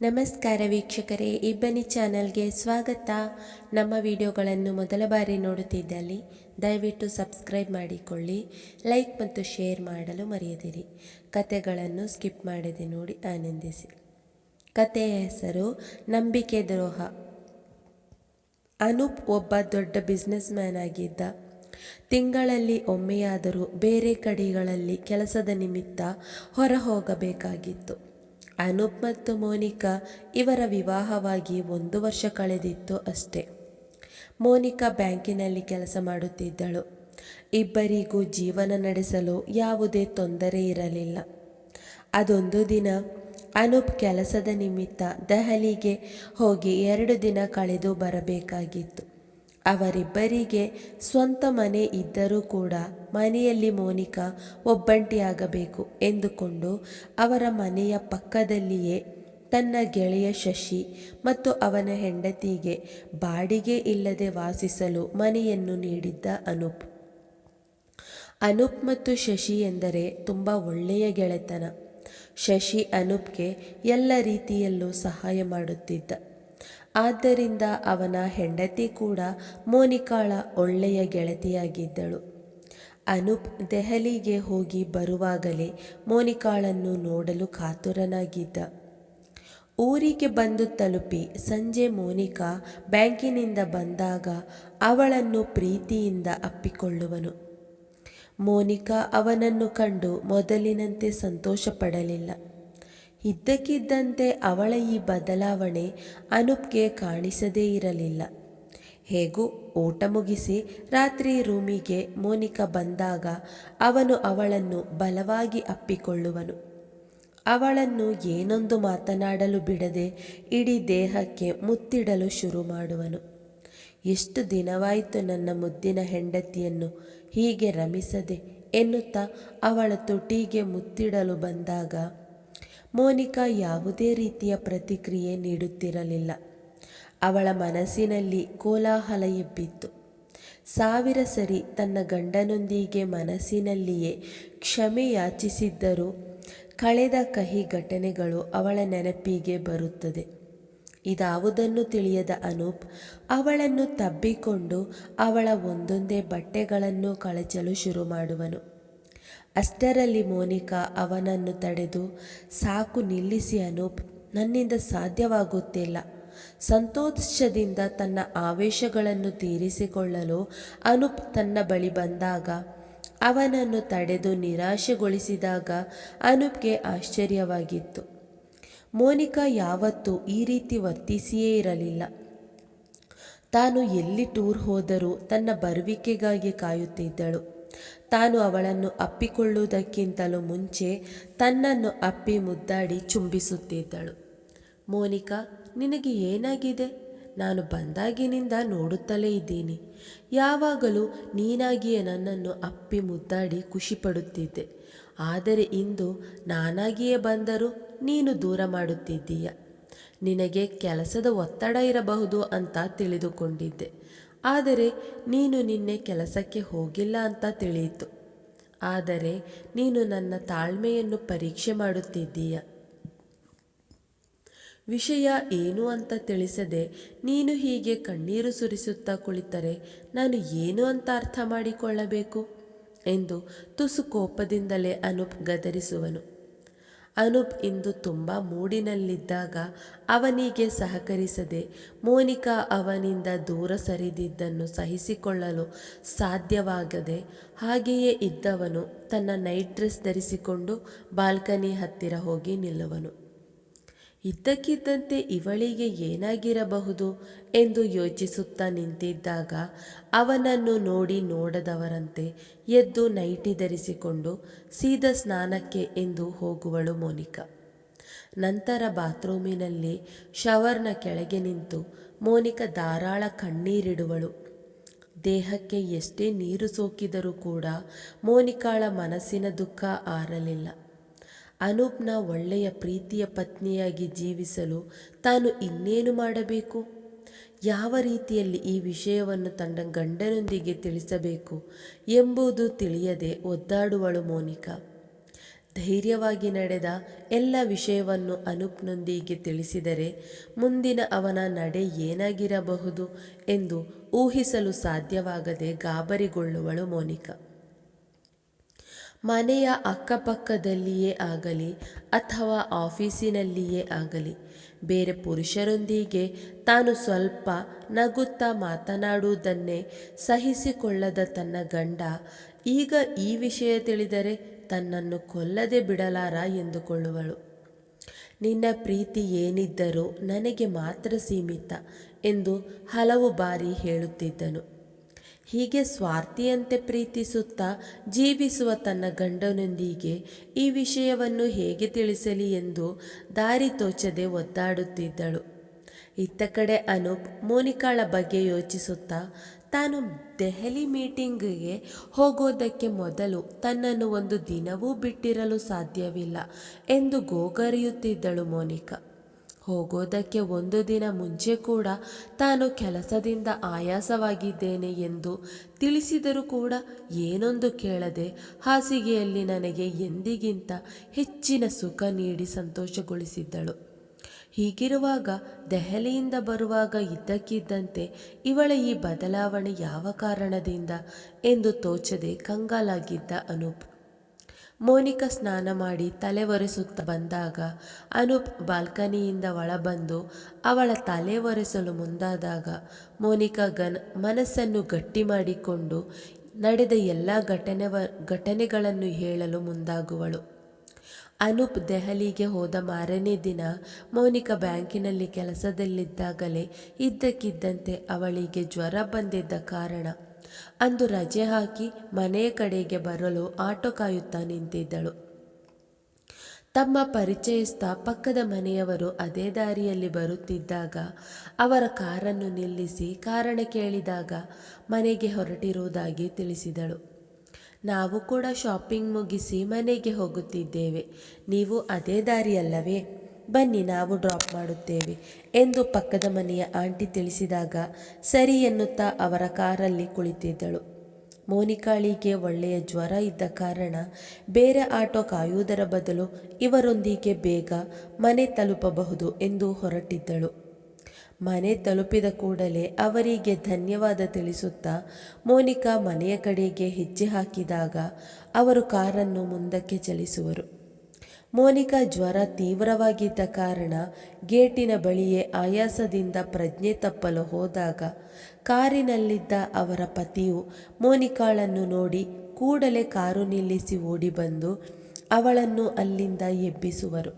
ನಮಸ್ಕಾರ ವೀಕ್ಷಕರೇ ಇಬ್ಬನಿ ಚಾನಲ್ಗೆ ಸ್ವಾಗತ. ನಮ್ಮ ವಿಡಿಯೋಗಳನ್ನು ಮೊದಲ ಬಾರಿ ನೋಡುತ್ತಿದ್ದಲ್ಲಿ, ದಯವಿಟ್ಟು ಸಬ್ಸ್ಕ್ರೈಬ್ ಮಾಡಿಕೊಳ್ಳಿ, ಲೈಕ್ ಮತ್ತು ಶೇರ್ ಮಾಡಲು ಮರೆಯದಿರಿ. ಕತೆಗಳನ್ನು ಸ್ಕಿಪ್ ಮಾಡದೆ ನೋಡಿ ಆನಂದಿಸಿ. ಕತೆಯ ಹೆಸರು ನಂಬಿಕೆ ದ್ರೋಹ. ಅನೂಪ್ ಒಬ್ಬ ದೊಡ್ಡ ಬಿಸ್ನೆಸ್ ಮ್ಯಾನ್ ಆಗಿದ್ದ. ತಿಂಗಳಲ್ಲಿ ಒಮ್ಮೆಯಾದರೂ ಬೇರೆ ಕಡೆಗಳಲ್ಲಿ ಕೆಲಸದ ನಿಮಿತ್ತ ಹೊರ ಹೋಗಬೇಕಾಗಿತ್ತು ಅನೂಪ್ ಮತ್ತು ಮೋನಿಕಾ ಇವರ ವಿವಾಹವಾಗಿ ಒಂದು ವರ್ಷ ಕಳೆದಿತ್ತು ಅಷ್ಟೇ. ಮೋನಿಕಾ ಬ್ಯಾಂಕಿನಲ್ಲಿ ಕೆಲಸ ಮಾಡುತ್ತಿದ್ದಳು. ಇಬ್ಬರಿಗೂ ಜೀವನ ನಡೆಸಲು ಯಾವುದೇ ತೊಂದರೆ ಇರಲಿಲ್ಲ. ಅದೊಂದು ದಿನ ಅನೂಪ್ ಕೆಲಸದ ನಿಮಿತ್ತ ದೆಹಲಿಗೆ ಹೋಗಿ ಎರಡು ದಿನ ಕಳೆದು ಬರಬೇಕಾಗಿತ್ತು. ಅವರಿಬ್ಬರಿಗೆ ಸ್ವಂತ ಮನೆ ಇದ್ದರೂ ಕೂಡ ಮನೆಯಲ್ಲಿ ಮೋನಿಕಾ ಒಬ್ಬಂಟಿಯಾಗಬೇಕು ಎಂದುಕೊಂಡು ಅವರ ಮನೆಯ ಪಕ್ಕದಲ್ಲಿಯೇ ತನ್ನ ಗೆಳೆಯ ಶಶಿ ಮತ್ತು ಅವನ ಹೆಂಡತಿಗೆ ಬಾಡಿಗೆ ಇಲ್ಲದೆ ವಾಸಿಸಲು ಮನೆಯನ್ನು ನೀಡಿದ್ದ ಅನೂಪ್. ಅನೂಪ್ ಮತ್ತು ಶಶಿ ಎಂದರೆ ತುಂಬ ಒಳ್ಳೆಯ ಗೆಳೆತನ. ಶಶಿ ಅನೂಪ್ಗೆ ಎಲ್ಲ ರೀತಿಯಲ್ಲೂ ಸಹಾಯ ಮಾಡುತ್ತಿದ್ದ. ಆದ್ದರಿಂದ ಅವನ ಹೆಂಡತಿ ಕೂಡ ಮೋನಿಕಾಳ ಒಳ್ಳೆಯ ಗೆಳತಿಯಾಗಿದ್ದಳು. ಅನೂಪ್ ದೆಹಲಿಗೆ ಹೋಗಿ ಬರುವಾಗಲೇ ಮೋನಿಕಾಳನ್ನು ನೋಡಲು ಕಾತುರನಾಗಿದ್ದ. ಊರಿಗೆ ಬಂದು ತಲುಪಿ ಸಂಜೆ ಮೋನಿಕಾ ಬ್ಯಾಂಕಿನಿಂದ ಬಂದಾಗ ಅವಳನ್ನು ಪ್ರೀತಿಯಿಂದ ಅಪ್ಪಿಕೊಳ್ಳುವನು. ಮೋನಿಕಾ ಅವನನ್ನು ಕಂಡು ಮೊದಲಿನಂತೆ ಸಂತೋಷ ಪಡಲಿಲ್ಲ ಇದ್ದಕ್ಕಿದ್ದಂತೆ ಅವಳ ಈ ಬದಲಾವಣೆ ಅನುಪ್ಗೆ ಕಾಣಿಸದೇ ಇರಲಿಲ್ಲ. ಹೇಗೂ ಊಟ ಮುಗಿಸಿ ರಾತ್ರಿ ರೂಮಿಗೆ ಮೋನಿಕಾ ಬಂದಾಗ ಅವನು ಅವಳನ್ನು ಬಲವಾಗಿ ಅಪ್ಪಿಕೊಳ್ಳುವನು. ಅವಳನ್ನು ಏನೊಂದು ಮಾತನಾಡಲು ಬಿಡದೆ ಇಡೀ ದೇಹಕ್ಕೆ ಮುತ್ತಿಡಲು ಶುರು ಮಾಡುವನು. ಎಷ್ಟು ದಿನವಾಯಿತು ನನ್ನ ಮುದ್ದಿನ ಹೆಂಡತಿಯನ್ನು ಹೀಗೆ ರಮಿಸದೆ ಎನ್ನುತ್ತಾ ಅವಳ ತುಟಿಗೆ ಮುತ್ತಿಡಲು ಬಂದಾಗ ಮೋನಿಕಾ ಯಾವುದೇ ರೀತಿಯ ಪ್ರತಿಕ್ರಿಯೆ ನೀಡುತ್ತಿರಲಿಲ್ಲ. ಅವಳ ಮನಸ್ಸಿನಲ್ಲಿ ಕೋಲಾಹಲ ಎಬ್ಬಿತ್ತು. ಸಾವಿರ ಸರಿ ತನ್ನ ಗಂಡನೊಂದಿಗೆ ಮನಸ್ಸಿನಲ್ಲಿಯೇ ಕ್ಷಮೆ ಯಾಚಿಸಿದ್ದರೂ ಕಳೆದ ಕಹಿ ಘಟನೆಗಳು ಅವಳ ನೆನಪಿಗೆ ಬರುತ್ತದೆ. ಇದಾವುದನ್ನು ತಿಳಿಯದ ಅನೂಪ್ ಅವಳನ್ನು ತಬ್ಬಿಕೊಂಡು ಅವಳ ಒಂದೊಂದೇ ಬಟ್ಟೆಗಳನ್ನು ಕಳಚಲು ಶುರು ಮಾಡುವನು. ಅಷ್ಟರಲ್ಲಿ ಮೋನಿಕಾ ಅವನನ್ನು ತಡೆದು, ಸಾಕು ನಿಲ್ಲಿಸಿ ಅನೂಪ್, ನನ್ನಿಂದ ಸಾಧ್ಯವಾಗುತ್ತಿಲ್ಲ. ಸಂತೋಷದಿಂದ ತನ್ನ ಆವೇಶಗಳನ್ನು ತೀರಿಸಿಕೊಳ್ಳಲು ಅನೂಪ್ ತನ್ನ ಬಳಿ ಬಂದಾಗ, ಅವನನ್ನು ತಡೆದು ನಿರಾಶೆಗೊಳಿಸಿದಾಗ ಅನೂಪ್ಗೆ ಆಶ್ಚರ್ಯವಾಗಿತ್ತು. ಮೋನಿಕಾ ಯಾವತ್ತೂ ಈ ರೀತಿ ವರ್ತಿಸಿಯೇ ಇರಲಿಲ್ಲ. ತಾನು ಎಲ್ಲಿ ಟೂರ್ ಹೋದರೂ ತನ್ನ ಬರುವಿಕೆಗಾಗಿ ಕಾಯುತ್ತಿದ್ದಳು. ತಾನು ಅವಳನ್ನು ಅಪ್ಪಿಕೊಳ್ಳುವುದಕ್ಕಿಂತಲೂ ಮುಂಚೆ ತನ್ನನ್ನು ಅಪ್ಪಿ ಮುದ್ದಾಡಿ ಚುಂಬಿಸುತ್ತಿದ್ದಳು. ಮೋನಿಕಾ, ನಿನಗೆ ಏನಾಗಿದೆ? ನಾನು ಬಂದಾಗಿನಿಂದ ನೋಡುತ್ತಲೇ ಇದ್ದೀನಿ. ಯಾವಾಗಲೂ ನೀನಾಗಿಯೇ ನನ್ನನ್ನು ಅಪ್ಪಿ ಮುದ್ದಾಡಿ ಖುಷಿಪಡುತ್ತಿದ್ದೆ. ಆದರೆ ಇಂದು ನಾನಾಗಿಯೇ ಬಂದರೂ ನೀನು ದೂರ ಮಾಡುತ್ತಿದ್ದೀಯ. ನಿನಗೆ ಕೆಲಸದ ಒತ್ತಡ ಇರಬಹುದು ಅಂತ ತಿಳಿದುಕೊಂಡಿದ್ದೆ. ಆದರೆ ನೀನು ನಿನ್ನೆ ಕೆಲಸಕ್ಕೆ ಹೋಗಿಲ್ಲ ಅಂತ ತಿಳಿಯಿತು. ಆದರೆ ನೀನು ನನ್ನ ತಾಳ್ಮೆಯನ್ನು ಪರೀಕ್ಷೆ ಮಾಡುತ್ತಿದ್ದೀಯ. ವಿಷಯ ಏನು ಅಂತ ತಿಳಿಸದೆ ನೀನು ಹೀಗೆ ಕಣ್ಣೀರು ಸುರಿಸುತ್ತಾ ಕುಳಿತರೆ ನಾನು ಏನು ಅಂತ ಅರ್ಥ ಮಾಡಿಕೊಳ್ಳಬೇಕು? ಎಂದು ತುಸು ಕೋಪದಿಂದಲೇ ಅನುಪ್ ಗದರಿಸುವನು. ಅನೂಪ್ ಇಂದು ತುಂಬ ಮೂಡಿನಲ್ಲಿದ್ದಾಗ ಅವನಿಗೆ ಸಹಕರಿಸದೆ ಮೋನಿಕಾ ಅವನಿಂದ ದೂರ ಸರಿದಿದ್ದನ್ನು ಸಹಿಸಿಕೊಳ್ಳಲು ಸಾಧ್ಯವಾಗದೆ ಹಾಗೆಯೇ ಇದ್ದವನು ತನ್ನ ನೈಟ್ ಡ್ರೆಸ್ ಧರಿಸಿಕೊಂಡು ಬಾಲ್ಕನಿ ಹತ್ತಿರ ಹೋಗಿ ನಿಲ್ಲುವನು. ಇದ್ದಕ್ಕಿದ್ದಂತೆ ಇವಳಿಗೆ ಏನಾಗಿರಬಹುದು ಎಂದು ಯೋಚಿಸುತ್ತಾ ನಿಂತಿದ್ದಾಗ ಅವನನ್ನು ನೋಡಿ ನೋಡದವರಂತೆ ಎದ್ದು ನೈಟಿ ಧರಿಸಿಕೊಂಡು ಸೀದಾ ಸ್ನಾನಕ್ಕೆ ಎಂದು ಹೋಗುವಳು ಮೋನಿಕಾ. ನಂತರ ಬಾತ್ರೂಮಿನಲ್ಲಿ ಶವರ್ನ ಕೆಳಗೆ ನಿಂತು ಮೋನಿಕಾ ಧಾರಾಳ ಕಣ್ಣೀರಿಡುವಳು. ದೇಹಕ್ಕೆ ಎಷ್ಟೇ ನೀರು ಸೋಕಿದರೂ ಕೂಡ ಮೋನಿಕಾಳ ಮನಸ್ಸಿನ ದುಃಖ ಆರಲಿಲ್ಲ. ಅನೂಪ್ನ ಒಳ್ಳೆಯ ಪ್ರೀತಿಯ ಪತ್ನಿಯಾಗಿ ಜೀವಿಸಲು ತಾನು ಇನ್ನೇನು ಮಾಡಬೇಕು? ಯಾವ ರೀತಿಯಲ್ಲಿ ಈ ವಿಷಯವನ್ನು ತನ್ನ ಗಂಡನೊಂದಿಗೆ ತಿಳಿಸಬೇಕು ಎಂಬುದು ತಿಳಿಯದೆ ಒದ್ದಾಡುವಳು ಮೋನಿಕಾ. ಧೈರ್ಯವಾಗಿ ನಡೆದ ಎಲ್ಲ ವಿಷಯವನ್ನು ಅನೂಪ್ನೊಂದಿಗೆ ತಿಳಿಸಿದರೆ ಮುಂದಿನ ಅವನ ನಡೆ ಏನಾಗಿರಬಹುದು ಎಂದು ಊಹಿಸಲು ಸಾಧ್ಯವಾಗದೆ ಗಾಬರಿಗೊಳ್ಳುವಳು ಮೋನಿಕಾ. ಮನೆಯ ಅಕ್ಕಪಕ್ಕದಲ್ಲಿಯೇ ಆಗಲಿ ಅಥವಾ ಆಫೀಸಿನಲ್ಲಿಯೇ ಆಗಲಿ, ಬೇರೆ ಪುರುಷರೊಂದಿಗೆ ತಾನು ಸ್ವಲ್ಪ ನಗುತ್ತಾ ಮಾತನಾಡುವುದನ್ನೇ ಸಹಿಸಿಕೊಳ್ಳದ ತನ್ನ ಗಂಡ, ಈಗ ಈ ವಿಷಯ ತಿಳಿದರೆ ತನ್ನನ್ನು ಕೊಲ್ಲದೆ ಬಿಡಲಾರ ಎಂದುಕೊಳ್ಳುವಳು. ನಿನ್ನ ಪ್ರೀತಿ ಏನಿದ್ದರೂ ನನಗೆ ಮಾತ್ರ ಸೀಮಿತ ಎಂದು ಹಲವು ಬಾರಿ ಹೇಳುತ್ತಿದ್ದನು. ಹೀಗೆ ಸ್ವಾರ್ಥಿಯಂತೆ ಪ್ರೀತಿಸುತ್ತಾ ಜೀವಿಸುವ ತನ್ನ ಗಂಡನೊಂದಿಗೆ ಈ ವಿಷಯವನ್ನು ಹೇಗೆ ತಿಳಿಸಲಿ ಎಂದು ದಾರಿ ತೋಚದೆ ಒದ್ದಾಡುತ್ತಿದ್ದಳು. ಇತ್ತ ಕಡೆ ಅನೂಪ್ ಮೋನಿಕಾಳ ಬಗ್ಗೆ ಯೋಚಿಸುತ್ತಾ, ತಾನು ದೆಹಲಿ ಮೀಟಿಂಗ್ಗೆ ಹೋಗೋದಕ್ಕೆ ಮೊದಲು ತನ್ನನ್ನು ಒಂದು ದಿನವೂ ಬಿಟ್ಟಿರಲು ಸಾಧ್ಯವಿಲ್ಲ ಎಂದು ಗೋಗರಿಯುತ್ತಿದ್ದಳು ಮೋನಿಕಾ. ಹೋಗೋದಕ್ಕೆ ಒಂದು ದಿನ ಮುಂಚೆ ಕೂಡ ತಾನು ಕೆಲಸದಿಂದ ಆಯಾಸವಾಗಿದ್ದೇನೆ ಎಂದು ತಿಳಿಸಿದರೂ ಕೂಡ ಏನೊಂದು ಕೇಳದೆ ಹಾಸಿಗೆಯಲ್ಲಿ ನನಗೆ ಎಂದಿಗಿಂತ ಹೆಚ್ಚಿನ ಸುಖ ನೀಡಿ ಸಂತೋಷಗೊಳಿಸಿದ್ದಳು. ಹೀಗಿರುವಾಗ ದೆಹಲಿಯಿಂದ ಬರುವಾಗ ಇದ್ದಕ್ಕಿದ್ದಂತೆ ಇವಳ ಈ ಬದಲಾವಣೆ ಯಾವ ಕಾರಣದಿಂದ ಎಂದು ತೋಚದೆ ಕಂಗಾಲಾಗಿದ್ದ ಅನೂಪ್. ಮೋನಿಕಾ ಸ್ನಾನ ಮಾಡಿ ತಲೆ ಒರೆಸುತ್ತಾ ಬಂದಾಗ ಅನೂಪ್ ಬಾಲ್ಕನಿಯಿಂದ ಒಳಬಂದು ಅವಳ ತಲೆ ಒರೆಸಲು ಮುಂದಾದಾಗ ಮೋನಿಕಾ ಗನ್ ಮನಸ್ಸನ್ನು ಗಟ್ಟಿ ಮಾಡಿಕೊಂಡು ನಡೆದ ಎಲ್ಲ ಘಟನೆ ಘಟನೆಗಳನ್ನು ಹೇಳಲು ಮುಂದಾಗುವಳು. ಅನೂಪ್ ದೆಹಲಿಗೆ ಹೋದ ಮಾರನೇ ದಿನ ಮೋನಿಕಾ ಬ್ಯಾಂಕಿನಲ್ಲಿ ಕೆಲಸದಲ್ಲಿದ್ದಾಗಲೇ ಇದ್ದಕ್ಕಿದ್ದಂತೆ ಅವಳಿಗೆ ಜ್ವರ ಬಂದಿದ್ದ ಕಾರಣ ಅಂದು ರಜೆ ಹಾಕಿ ಮನೆಯ ಕಡೆಗೆ ಬರಲು ಆಟೋ ಕಾಯುತ್ತಾ ನಿಂತಿದ್ದಳು. ತಮ್ಮ ಪರಿಚಯಸ್ಥ ಪಕ್ಕದ ಮನೆಯವರು ಅದೇ ದಾರಿಯಲ್ಲಿ ಬರುತ್ತಿದ್ದಾಗ ಅವರ ಕಾರನ್ನು ನಿಲ್ಲಿಸಿ ಕಾರಣ ಕೇಳಿದಾಗ ಮನೆಗೆ ಹೊರಟಿರುವುದಾಗಿ ತಿಳಿಸಿದಳು. ನಾವು ಕೂಡ ಶಾಪಿಂಗ್ ಮುಗಿಸಿ ಮನೆಗೆ ಹೋಗುತ್ತಿದ್ದೇವೆ. ನೀವು ಅದೇ ದಾರಿಯಲ್ಲವೇ? ಬನ್ನಿ ನಾವು ಡ್ರಾಪ್ ಮಾಡುತ್ತೇವೆ ಎಂದು ಪಕ್ಕದ ಮನೆಯ ಆಂಟಿ ತಿಳಿಸಿದಾಗ ಸರಿ ಎನ್ನುತ್ತಾ ಅವರ ಕಾರಲ್ಲಿ ಕುಳಿತಿದ್ದಳು. ಮೋನಿಕಾಳಿಗೆ ಒಳ್ಳೆಯ ಜ್ವರ ಇದ್ದ ಕಾರಣ ಬೇರೆ ಆಟೋ ಕಾಯುವುದರ ಬದಲು ಇವರೊಂದಿಗೆ ಬೇಗ ಮನೆ ತಲುಪಬಹುದು ಎಂದು ಹೊರಟಿದ್ದಳು. ಮನೆ ತಲುಪಿದ ಕೂಡಲೇ ಅವರಿಗೆ ಧನ್ಯವಾದ ತಿಳಿಸುತ್ತಾ ಮೋನಿಕಾ ಮನೆಯ ಕಡೆಗೆ ಹೆಜ್ಜೆ ಹಾಕಿದಾಗ ಅವರು ಕಾರನ್ನು ಮುಂದಕ್ಕೆ ಚಲಿಸುವರು. ಮೋನಿಕಾ ಜ್ವರ ತೀವ್ರವಾಗಿದ್ದ ಕಾರಣ ಗೇಟಿನ ಬಳಿಯೇ ಆಯಾಸದಿಂದ ಪ್ರಜ್ಞೆ ತಪ್ಪಲು ಹೋದಾಗ ಕಾರಿನಲ್ಲಿದ್ದ ಅವರ ಪತಿಯು ಮೋನಿಕಾಳನ್ನು ನೋಡಿ ಕೂಡಲೇ ಕಾರು ನಿಲ್ಲಿಸಿ ಓಡಿ ಬಂದು ಅವಳನ್ನು ಅಲ್ಲಿಂದ ಎಬ್ಬಿಸುವರು.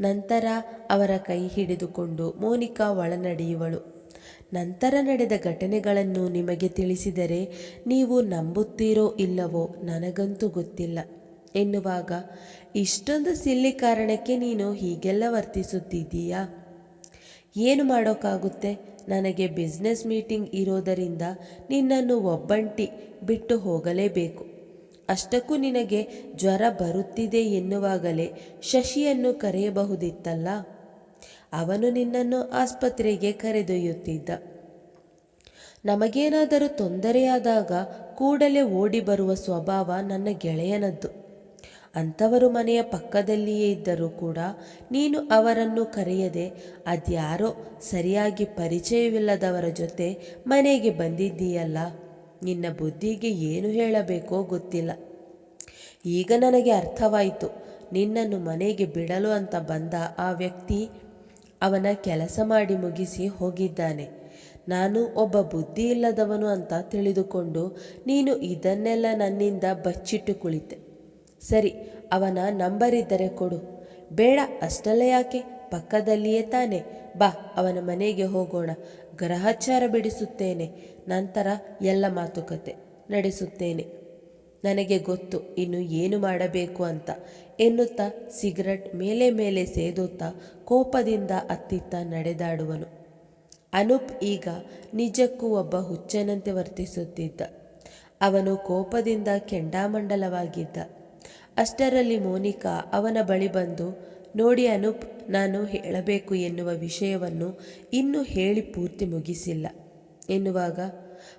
ನಂತರ ಅವರ ಕೈ ಹಿಡಿದುಕೊಂಡು ಮೋನಿಕಾ ಒಳನಡೆಯುವಳು. ನಂತರ ನಡೆದ ಘಟನೆಗಳನ್ನು ನಿಮಗೆ ತಿಳಿಸಿದರೆ ನೀವು ನಂಬುತ್ತೀರೋ ಇಲ್ಲವೋ ನನಗಂತೂ ಗೊತ್ತಿಲ್ಲ. ಎನ್ನುವಾಗ, ಇಷ್ಟೊಂದು ಸಿಲ್ಲಿ ಕಾರಣಕ್ಕೆ ನೀನು ಹೀಗೆಲ್ಲ ವರ್ತಿಸುತ್ತಿದ್ದೀಯಾ? ಏನು ಮಾಡೋಕ್ಕಾಗುತ್ತೆ ನನಗೆ ಬಿಸ್ನೆಸ್ ಮೀಟಿಂಗ್ ಇರೋದರಿಂದ ನಿನ್ನನ್ನು ಒಬ್ಬಂಟಿ ಬಿಟ್ಟು ಹೋಗಲೇಬೇಕು. ಅಷ್ಟಕ್ಕೂ ನಿನಗೆ ಜ್ವರ ಬರುತ್ತಿದೆ ಎನ್ನುವಾಗಲೇ ಶಶಿಯನ್ನು ಕರೆಯಬಹುದಿತ್ತಲ್ಲ? ಅವನು ನಿನ್ನನ್ನು ಆಸ್ಪತ್ರೆಗೆ ಕರೆದೊಯ್ಯುತ್ತಿದ್ದ. ನಮಗೇನಾದರೂ ತೊಂದರೆಯಾದಾಗ ಕೂಡಲೇ ಓಡಿ ಬರುವ ಸ್ವಭಾವ ನನ್ನ ಗೆಳೆಯನದ್ದು. ಅಂಥವರು ಮನೆಯ ಪಕ್ಕದಲ್ಲಿಯೇ ಇದ್ದರೂ ಕೂಡ ನೀನು ಅವರನ್ನು ಕರೆಯದೆ, ಅದ್ಯಾರೋ ಸರಿಯಾಗಿ ಪರಿಚಯವಿಲ್ಲದವರ ಜೊತೆ ಮನೆಗೆ ಬಂದಿದ್ದೀಯಲ್ಲ? ನಿನ್ನ ಬುದ್ಧಿಗೆ ಏನು ಹೇಳಬೇಕೋ ಗೊತ್ತಿಲ್ಲ. ಈಗ ನನಗೆ ಅರ್ಥವಾಯಿತು. ನಿನ್ನನ್ನು ಮನೆಗೆ ಬಿಡಲು ಅಂತ ಬಂದ ಆ ವ್ಯಕ್ತಿ ಅವನ ಕೆಲಸ ಮಾಡಿ ಮುಗಿಸಿ ಹೋಗಿದ್ದಾನೆ. ನಾನು ಒಬ್ಬ ಬುದ್ಧಿ ಇಲ್ಲದವನು ಅಂತ ತಿಳಿದುಕೊಂಡು ನೀನು ಇದನ್ನೆಲ್ಲ ನನ್ನಿಂದ ಬಚ್ಚಿಟ್ಟು ಕುಳಿತೆ. ಸರಿ, ಅವನ ನಂಬರ್ ಇದ್ದರೆ ಕೊಡು. ಬೇಡ, ಅಷ್ಟಲ್ಲ ಯಾಕೆ? ಪಕ್ಕದಲ್ಲಿಯೇ ತಾನೆ. ಬಾ, ಅವನ ಮನೆಗೆ ಹೋಗೋಣ. ಗ್ರಹಚಾರ ಬಿಡಿಸುತ್ತೇನೆ. ನಂತರ ಎಲ್ಲ ಮಾತುಕತೆ ನಡೆಸುತ್ತೇನೆ. ನನಗೆ ಗೊತ್ತು, ಇನ್ನು ಏನು ಮಾಡಬೇಕು ಅಂತ. ಎನ್ನುತ್ತಾ ಸಿಗರೆಟ್ ಮೇಲೆ ಮೇಲೆ ಸೇದುತ್ತಾ ಕೋಪದಿಂದ ಅತ್ತಿತ್ತ ನಡೆದಾಡುವನು. ಅನೂಪ್ ಈಗ ನಿಜಕ್ಕೂ ಒಬ್ಬ ಹುಚ್ಚನಂತೆ ವರ್ತಿಸುತ್ತಿದ್ದ. ಅವನು ಕೋಪದಿಂದ ಕೆಂಡಾಮಂಡಲವಾಗಿದ್ದ. ಅಷ್ಟರಲ್ಲಿ ಮೋನಿಕಾ ಅವನ ಬಳಿ ಬಂದು, ನೋಡಿ ಅನೂಪ್, ನಾನು ಹೇಳಬೇಕು ಎನ್ನುವ ವಿಷಯವನ್ನು ಇನ್ನೂ ಹೇಳಿ ಪೂರ್ತಿ ಮುಗಿಸಿಲ್ಲ. ಎನ್ನುವಾಗ,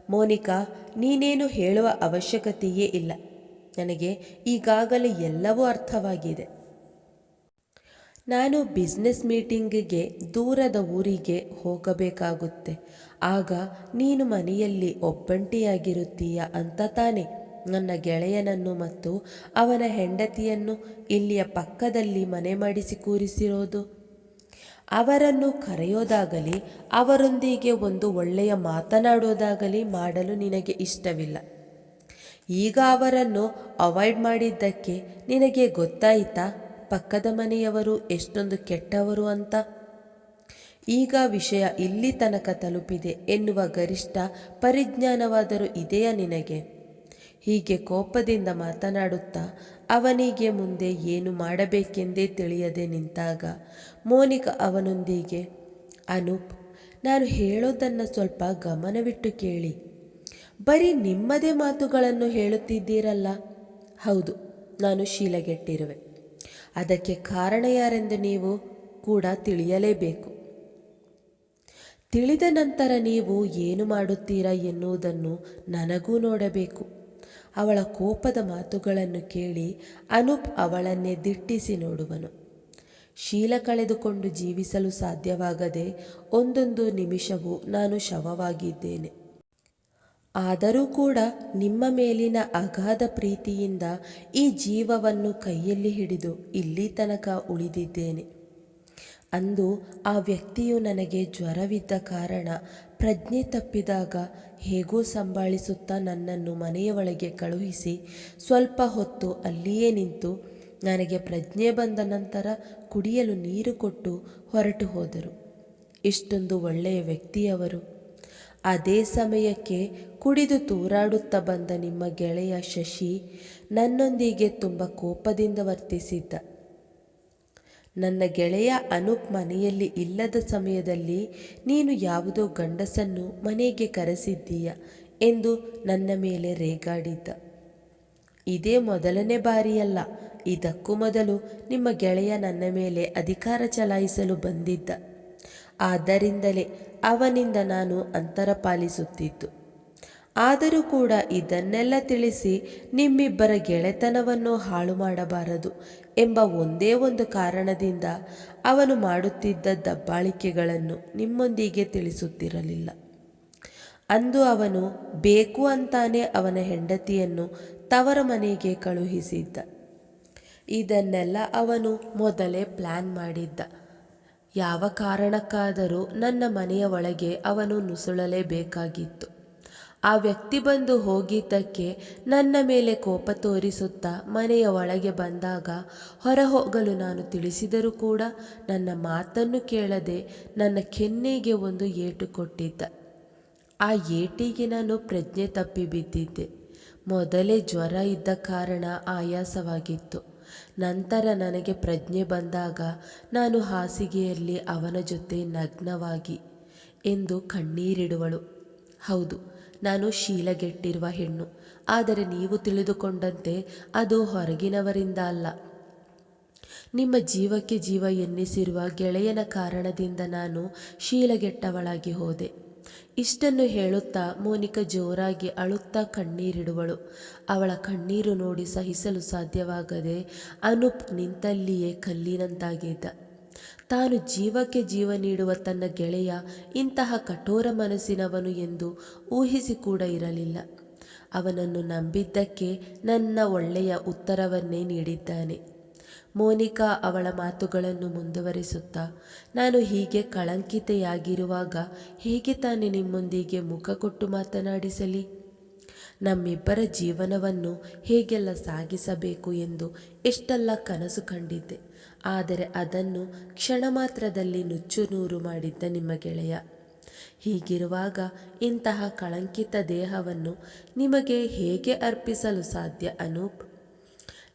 ಮೋನಿಕಾ, ನೀನೇನು ಹೇಳುವ ಅವಶ್ಯಕತೆಯೇ ಇಲ್ಲ. ನನಗೆ ಈಗಾಗಲೇ ಎಲ್ಲವೂ ಅರ್ಥವಾಗಿದೆ. ನಾನು ಬಿಸ್ನೆಸ್ ಮೀಟಿಂಗಿಗೆ ದೂರದ ಊರಿಗೆ ಹೋಗಬೇಕಾಗುತ್ತೆ. ಆಗ ನೀನು ಮನೆಯಲ್ಲಿ ಒಬ್ಬಂಟಿಯಾಗಿರುತ್ತೀಯ ಅಂತ ತಾನೆ. ನನ್ನ ಗೆಳೆಯನನ್ನು ಮತ್ತು ಅವನ ಹೆಂಡತಿಯನ್ನು ಇಲ್ಲಿಯ ಪಕ್ಕದಲ್ಲಿ ಮನೆ ಮಾಡಿಸಿ ಕೂರಿಸಿರೋದು. ಅವರನ್ನು ಕರೆಯೋದಾಗಲಿ, ಅವರೊಂದಿಗೆ ಒಂದು ಒಳ್ಳೆಯ ಮಾತನಾಡೋದಾಗಲಿ ಮಾಡಲು ನಿನಗೆ ಇಷ್ಟವಿಲ್ಲ. ಈಗ ಅವರನ್ನು ಅವಾಯ್ಡ್ ಮಾಡಿದ್ದಕ್ಕೆ ನಿನಗೆ ಗೊತ್ತಾಯಿತಾ? ಪಕ್ಕದ ಮನೆಯವರು ಎಷ್ಟೊಂದು ಕೆಟ್ಟವರು ಅಂತ? ಈಗ ವಿಷಯ ಇಲ್ಲಿ ತನಕ ತಲುಪಿದೆ ಎನ್ನುವ ಗರಿಷ್ಠ ಪರಿಜ್ಞಾನವಾದರೂ ಇದೆಯಾ ನಿನಗೆ? ಹೀಗೆ ಕೋಪದಿಂದ ಮಾತನಾಡುತ್ತಾ ಅವನಿಗೆ ಮುಂದೆ ಏನು ಮಾಡಬೇಕೆಂದೇ ತಿಳಿಯದೆ ನಿಂತಾಗ ಮೋನಿಕ ಅವನೊಂದಿಗೆ, ಅನೂಪ್, ನಾನು ಹೇಳೋದನ್ನು ಸ್ವಲ್ಪ ಗಮನವಿಟ್ಟು ಕೇಳಿ. ಬರೀ ನಿಮ್ಮದೇ ಮಾತುಗಳನ್ನು ಹೇಳುತ್ತಿದ್ದೀರಲ್ಲ? ಹೌದು, ನಾನು ಶೀಲಗೆಟ್ಟಿರುವೆ. ಅದಕ್ಕೆ ಕಾರಣ ಯಾರೆಂದು ನೀವು ಕೂಡ ತಿಳಿಯಲೇಬೇಕು. ತಿಳಿದ ನಂತರ ನೀವು ಏನು ಮಾಡುತ್ತೀರಾ ಎನ್ನುವುದನ್ನು ನನಗೂ ನೋಡಬೇಕು. ಅವಳ ಕೋಪದ ಮಾತುಗಳನ್ನು ಕೇಳಿ ಅನೂಪ್ ಅವಳನ್ನೇ ದಿಟ್ಟಿಸಿ ನೋಡುವನು. ಶೀಲ ಕಳೆದುಕೊಂಡು ಜೀವಿಸಲು ಸಾಧ್ಯವಾಗದೆ ಒಂದೊಂದು ನಿಮಿಷವೂ ನಾನು ಶವವಾಗಿದ್ದೇನೆ. ಆದರೂ ಕೂಡ ನಿಮ್ಮ ಮೇಲಿನ ಅಗಾಧ ಪ್ರೀತಿಯಿಂದ ಈ ಜೀವವನ್ನು ಕೈಯಲ್ಲಿ ಹಿಡಿದು ಇಲ್ಲಿ ತನಕ ಉಳಿದಿದ್ದೇನೆ. ಅಂದು ಆ ವ್ಯಕ್ತಿಯು ನನಗೆ ಜ್ವರವಿದ್ದ ಕಾರಣ ಪ್ರಜ್ಞೆ ತಪ್ಪಿದಾಗ ಹೇಗೋ ಸಂಭಾಳಿಸುತ್ತಾ ನನ್ನನ್ನು ಮನೆಯ ಒಳಗೆ ಕಳುಹಿಸಿ ಸ್ವಲ್ಪ ಹೊತ್ತು ಅಲ್ಲಿಯೇ ನಿಂತು ನನಗೆ ಪ್ರಜ್ಞೆ ಬಂದ ನಂತರ ಕುಡಿಯಲು ನೀರು ಕೊಟ್ಟು ಹೊರಟು ಹೋದರು. ಇಷ್ಟೊಂದು ಒಳ್ಳೆಯ ವ್ಯಕ್ತಿಯವರು. ಅದೇ ಸಮಯಕ್ಕೆ ಕುಡಿದು ತೂರಾಡುತ್ತಾ ಬಂದ ನಿಮ್ಮ ಗೆಳೆಯ ಶಶಿ ನನ್ನೊಂದಿಗೆ ತುಂಬ ಕೋಪದಿಂದ ವರ್ತಿಸಿದ್ದ. ನನ್ನ ಗೆಳೆಯ ಅನೂಪ್ ಮನೆಯಲ್ಲಿ ಇಲ್ಲದ ಸಮಯದಲ್ಲಿ ನೀನು ಯಾವುದೋ ಗಂಡಸನ್ನು ಮನೆಗೆ ಕರೆಸಿದ್ದೀಯ ಎಂದು ನನ್ನ ಮೇಲೆ ರೇಗಾಡಿದ್ದ. ಇದೇ ಮೊದಲನೇ ಬಾರಿಯಲ್ಲ, ಇದಕ್ಕೂ ಮೊದಲು ನಿಮ್ಮ ಗೆಳೆಯ ನನ್ನ ಮೇಲೆ ಅಧಿಕಾರ ಚಲಾಯಿಸಲು ಬಂದಿದ್ದ. ಆದ್ದರಿಂದಲೇ ಅವನಿಂದ ನಾನು ಅಂತರ ಪಾಲಿಸುತ್ತಿದ್ದು. ಆದರೂ ಕೂಡ ಇದನ್ನೆಲ್ಲ ತಿಳಿಸಿ ನಿಮ್ಮಿಬ್ಬರ ಗೆಳೆತನವನ್ನು ಹಾಳು ಮಾಡಬಾರದು ಎಂಬ ಒಂದೇ ಒಂದು ಕಾರಣದಿಂದ ಅವನು ಮಾಡುತ್ತಿದ್ದ ದಬ್ಬಾಳಿಕೆಗಳನ್ನು ನಿಮ್ಮೊಂದಿಗೆ ತಿಳಿಸುತ್ತಿರಲಿಲ್ಲ. ಅಂದು ಅವನು ಬೇಕು ಅಂತಾನೆ ಅವನ ಹೆಂಡತಿಯನ್ನು ತವರ ಮನೆಗೆ ಕಳುಹಿಸಿದ್ದ. ಇದನ್ನೆಲ್ಲ ಅವನು ಮೊದಲೇ ಪ್ಲ್ಯಾನ್ ಮಾಡಿದ್ದ. ಯಾವ ಕಾರಣಕ್ಕಾದರೂ ನನ್ನ ಮನೆಯ ಒಳಗೆ ಅವನು ನುಸುಳಲೇಬೇಕಾಗಿತ್ತು. ಆ ವ್ಯಕ್ತಿ ಬಂದು ಹೋಗಿದ್ದಕ್ಕೆ ನನ್ನ ಮೇಲೆ ಕೋಪ ತೋರಿಸುತ್ತಾ ಮನೆಯ ಒಳಗೆ ಬಂದಾಗ ಹೊರ ಹೋಗಲು ನಾನು ತಿಳಿಸಿದರೂ ಕೂಡ ನನ್ನ ಮಾತನ್ನು ಕೇಳದೆ ನನ್ನ ಕೆನ್ನೆಗೆ ಒಂದು ಏಟು ಕೊಟ್ಟಿದ್ದ. ಆ ಏಟಿಗೆ ನಾನು ಪ್ರಜ್ಞೆ ತಪ್ಪಿ ಬಿದ್ದಿದ್ದೆ. ಮೊದಲೇ ಜ್ವರ ಇದ್ದ ಕಾರಣ ಆಯಾಸವಾಗಿತ್ತು. ನಂತರ ನನಗೆ ಪ್ರಜ್ಞೆ ಬಂದಾಗ ನಾನು ಹಾಸಿಗೆಯಲ್ಲಿ ಅವನ ಜೊತೆ ನಗ್ನವಾಗಿ, ಎಂದು ಕಣ್ಣೀರಿಡುವಳು. ಹೌದು ನಾನು ಶೀಲಗೆಟ್ಟಿರುವ ಹೆಣ್ಣು. ಆದರೆ ನೀವು ತಿಳಿದುಕೊಂಡಂತೆ ಅದು ಹೊರಗಿನವರಿಂದ ಅಲ್ಲ. ನಿಮ್ಮ ಜೀವಕ್ಕೆ ಜೀವ ಎನ್ನಿಸಿರುವ ಗೆಳೆಯನ ಕಾರಣದಿಂದ ನಾನು ಶೀಲಗೆಟ್ಟವಳಾಗಿ ಹೋದೆ. ಇಷ್ಟನ್ನು ಹೇಳುತ್ತಾ ಮೋನಿಕ ಜೋರಾಗಿ ಅಳುತ್ತಾ ಕಣ್ಣೀರಿಡುವಳು. ಅವಳ ಕಣ್ಣೀರು ನೋಡಿ ಸಹಿಸಲು ಸಾಧ್ಯವಾಗದೆ ಅನೂಪ್ ನಿಂತಲ್ಲಿಯೇ ಕಲ್ಲಿನಂತಾಗಿದ್ದ. ತಾನು ಜೀವಕ್ಕೆ ಜೀವ ನೀಡುವ ತನ್ನ ಗೆಳೆಯ ಇಂತಹ ಕಠೋರ ಮನಸ್ಸಿನವನು ಎಂದು ಊಹಿಸಿ ಕೂಡ ಇರಲಿಲ್ಲ. ಅವನನ್ನು ನಂಬಿದ್ದಕ್ಕೆ ನನ್ನ ಒಳ್ಳೆಯ ಉತ್ತರವನ್ನೇ ನೀಡಿದ್ದಾನೆ. ಮೋನಿಕಾ ಅವಳ ಮಾತುಗಳನ್ನು ಮುಂದುವರಿಸುತ್ತಾ, ನಾನು ಹೀಗೆ ಕಳಂಕಿತೆಯಾಗಿರುವಾಗ ಹೇಗೆ ತಾನೆ ನಿಮ್ಮೊಂದಿಗೆ ಮುಖ ಕೊಟ್ಟು ಮಾತನಾಡಿಸಲಿ? ನಮ್ಮಿಬ್ಬರ ಜೀವನವನ್ನು ಹೇಗೆಲ್ಲ ಸಾಗಿಸಬೇಕು ಎಂದು ಎಷ್ಟೆಲ್ಲ ಕನಸು ಕಂಡಿದ್ದೆ. ಆದರೆ ಅದನ್ನು ಕ್ಷಣ ಮಾತ್ರದಲ್ಲಿ ನುಚ್ಚು ನೂರು ಮಾಡಿದ್ದ ನಿಮ್ಮ ಗೆಳೆಯ. ಹೀಗಿರುವಾಗ ಇಂತಹ ಕಳಂಕಿತ ದೇಹವನ್ನು ನಿಮಗೆ ಹೇಗೆ ಅರ್ಪಿಸಲು ಸಾಧ್ಯ ಅನೂಪ್?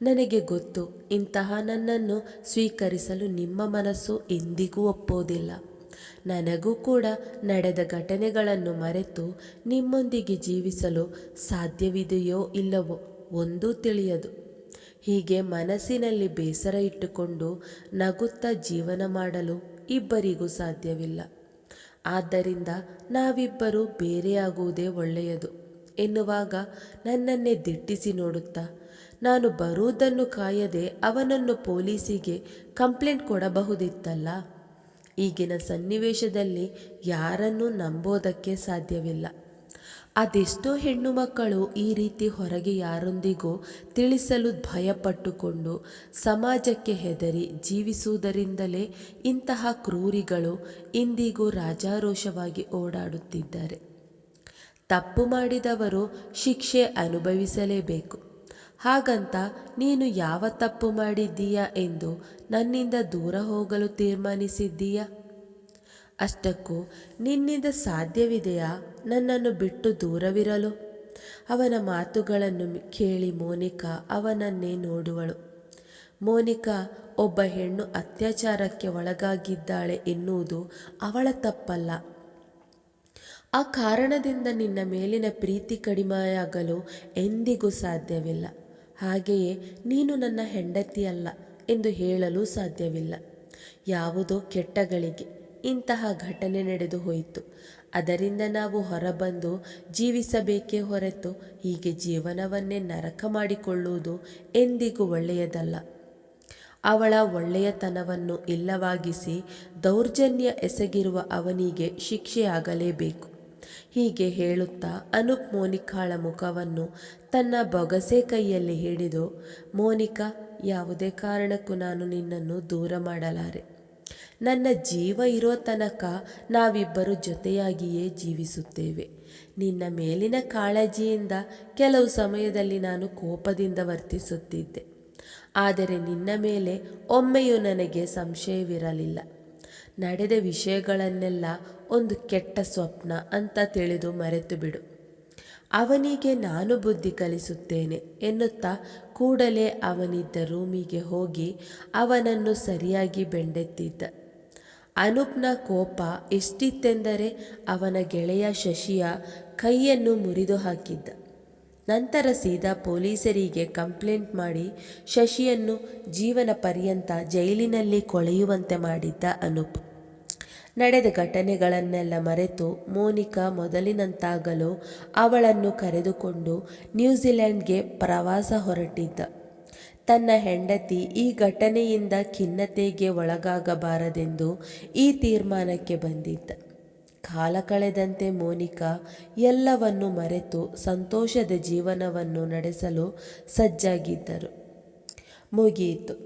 ನನಗೆ ಗೊತ್ತು, ಇಂತಹ ನನ್ನನ್ನು ಸ್ವೀಕರಿಸಲು ನಿಮ್ಮ ಮನಸ್ಸು ಎಂದಿಗೂ ಒಪ್ಪೋದಿಲ್ಲ. ನನಗೂ ಕೂಡ ನಡೆದ ಘಟನೆಗಳನ್ನು ಮರೆತು ನಿಮ್ಮೊಂದಿಗೆ ಜೀವಿಸಲು ಸಾಧ್ಯವಿದೆಯೋ ಇಲ್ಲವೋ ಒಂದೂ ತಿಳಿಯದು. ಹೀಗೆ ಮನಸ್ಸಿನಲ್ಲಿ ಬೇಸರ ಇಟ್ಟುಕೊಂಡು ನಗುತ್ತಾ ಜೀವನ ಮಾಡಲು ಇಬ್ಬರಿಗೂ ಸಾಧ್ಯವಿಲ್ಲ. ಆದ್ದರಿಂದ ನಾವಿಬ್ಬರು ಬೇರೆಯಾಗುವುದೇ ಒಳ್ಳೆಯದು. ಎನ್ನುವಾಗ ನನ್ನನ್ನೇ ದಿಟ್ಟಿಸಿ ನೋಡುತ್ತಾ, ನಾನು ಬರುವುದನ್ನು ಕಾಯದೆ ಅವನನ್ನು ಪೊಲೀಸಿಗೆ ಕಂಪ್ಲೇಂಟ್ ಕೊಡಬಹುದಿತ್ತಲ್ಲ? ಈಗಿನ ಸನ್ನಿವೇಶದಲ್ಲಿ ಯಾರನ್ನೂ ನಂಬೋದಕ್ಕೆ ಸಾಧ್ಯವಿಲ್ಲ. ಅದೆಷ್ಟೋ ಹೆಣ್ಣು ಮಕ್ಕಳು ಈ ರೀತಿ ಹೊರಗೆ ಯಾರೊಂದಿಗೂ ತಿಳಿಸಲು ಭಯಪಟ್ಟುಕೊಂಡು ಸಮಾಜಕ್ಕೆ ಹೆದರಿ ಜೀವಿಸುವುದರಿಂದಲೇ ಇಂತಹ ಕ್ರೂರಿಗಳು ಇಂದಿಗೂ ರಾಜಾರೋಷವಾಗಿ ಓಡಾಡುತ್ತಿದ್ದಾರೆ. ತಪ್ಪು ಮಾಡಿದವರು ಶಿಕ್ಷೆ ಅನುಭವಿಸಲೇಬೇಕು. ಹಾಗಂತ ನೀನು ಯಾವ ತಪ್ಪು ಮಾಡಿದ್ದೀಯಾ ಎಂದು ನನ್ನಿಂದ ದೂರ ಹೋಗಲು ತೀರ್ಮಾನಿಸಿದ್ದೀಯಾ? ಅಷ್ಟಕ್ಕೂ ನಿನ್ನಿಂದ ಸಾಧ್ಯವಿದೆಯಾ ನನ್ನನ್ನು ಬಿಟ್ಟು ದೂರವಿರಲು? ಅವನ ಮಾತುಗಳನ್ನು ಕೇಳಿ ಮೋನಿಕಾ ಅವನನ್ನೇ ನೋಡುವಳು. ಮೋನಿಕಾ, ಒಬ್ಬ ಹೆಣ್ಣು ಅತ್ಯಾಚಾರಕ್ಕೆ ಒಳಗಾಗಿದ್ದಾಳೆ ಎನ್ನುವುದು ಅವಳ ತಪ್ಪಲ್ಲ. ಆ ಕಾರಣದಿಂದ ನಿನ್ನ ಮೇಲಿನ ಪ್ರೀತಿ ಕಡಿಮೆಯಾಗಲು ಎಂದಿಗೂ ಸಾಧ್ಯವಿಲ್ಲ. ಹಾಗೆಯೇ ನೀನು ನನ್ನ ಹೆಂಡತಿಯಲ್ಲ ಎಂದು ಹೇಳಲು ಸಾಧ್ಯವಿಲ್ಲ. ಯಾವುದೋ ಕೆಟ್ಟಗಳಿಗೆ ಇಂತಹ ಘಟನೆ ನಡೆದು ಹೋಯಿತು. ಅದರಿಂದ ನಾವು ಹೊರಬಂದು ಜೀವಿಸಬೇಕೇ ಹೊರತು ಹೀಗೆ ಜೀವನವನ್ನೇ ನರಕ ಮಾಡಿಕೊಳ್ಳುವುದು ಎಂದಿಗೂ ಒಳ್ಳೆಯದಲ್ಲ. ಅವಳ ಒಳ್ಳೆಯತನವನ್ನು ಇಲ್ಲವಾಗಿಸಿ ದೌರ್ಜನ್ಯ ಎಸಗಿರುವ ಅವನಿಗೆ ಶಿಕ್ಷೆಯಾಗಲೇಬೇಕು. ಹೀಗೆ ಹೇಳುತ್ತಾ ಅನೂಪ್ ಮೋನಿಕಾಳ ಮುಖವನ್ನು ತನ್ನ ಬೊಗಸೆ ಕೈಯಲ್ಲಿ ಹಿಡಿದು, ಮೋನಿಕಾ, ಯಾವುದೇ ಕಾರಣಕ್ಕೂ ನಾನು ನಿನ್ನನ್ನು ದೂರ ಮಾಡಲಾರೆ. ನನ್ನ ಜೀವ ಇರೋ ತನಕ ನಾವಿಬ್ಬರು ಜೊತೆಯಾಗಿಯೇ ಜೀವಿಸುತ್ತೇವೆ. ನಿನ್ನ ಮೇಲಿನ ಕಾಳಜಿಯಿಂದ ಕೆಲವು ಸಮಯದಲ್ಲಿ ನಾನು ಕೋಪದಿಂದ ವರ್ತಿಸುತ್ತಿದ್ದೆ. ಆದರೆ ನಿನ್ನ ಮೇಲೆ ಒಮ್ಮೆಯೂ ನನಗೆ ಸಂಶಯವಿರಲಿಲ್ಲ. ನಡೆದ ವಿಷಯಗಳನ್ನೆಲ್ಲ ಒಂದು ಕೆಟ್ಟ ಸ್ವಪ್ನ ಅಂತ ತಿಳಿದು ಮರೆತು ಬಿಡು ಅವನಿಗೆ ನಾನು ಬುದ್ಧಿ ಕಲಿಸುತ್ತೇನೆ ಎನ್ನುತ್ತಾ ಕೂಡಲೇ ಅವನಿದ್ದ ರೂಮಿಗೆ ಹೋಗಿ ಅವನನ್ನು ಸರಿಯಾಗಿ ಬೆಂಡೆತ್ತಿದ್ದ. ಅನೂಪ್ನ ಕೋಪ ಎಷ್ಟಿತ್ತೆಂದರೆ ಅವನ ಗೆಳೆಯ ಶಶಿಯ ಕೈಯನ್ನು ಮುರಿದು ಹಾಕಿದ್ದ. ನಂತರ ಸೀದಾ ಪೊಲೀಸರಿಗೆ ಕಂಪ್ಲೇಂಟ್ ಮಾಡಿ ಶಶಿಯನ್ನು ಜೀವನ ಪರ್ಯಂತ ಜೈಲಿನಲ್ಲಿ ಕೊಳೆಯುವಂತೆ ಮಾಡಿದ್ದ ಅನೂಪ್. ನಡೆದ ಘಟನೆಗಳನ್ನೆಲ್ಲ ಮರೆತು ಮೋನಿಕಾ ಮೊದಲಿನಂತಾಗಲು ಅವಳನ್ನು ಕರೆದುಕೊಂಡು ನ್ಯೂಜಿಲೆಂಡ್ಗೆ ಪ್ರವಾಸ ಹೊರಟಿದ್ದ. ತನ್ನ ಹೆಂಡತಿ ಈ ಘಟನೆಯಿಂದ ಖಿನ್ನತೆಗೆ ಒಳಗಾಗಬಾರದೆಂದು ಈ ತೀರ್ಮಾನಕ್ಕೆ ಬಂದಿದ್ದ. ಕಾಲ ಕಳೆದಂತೆ ಮೋನಿಕಾ ಎಲ್ಲವನ್ನು ಮರೆತು ಸಂತೋಷದ ಜೀವನವನ್ನು ನಡೆಸಲು ಸಜ್ಜಾಗಿದ್ದರು. ಮುಗಿಯಿತು.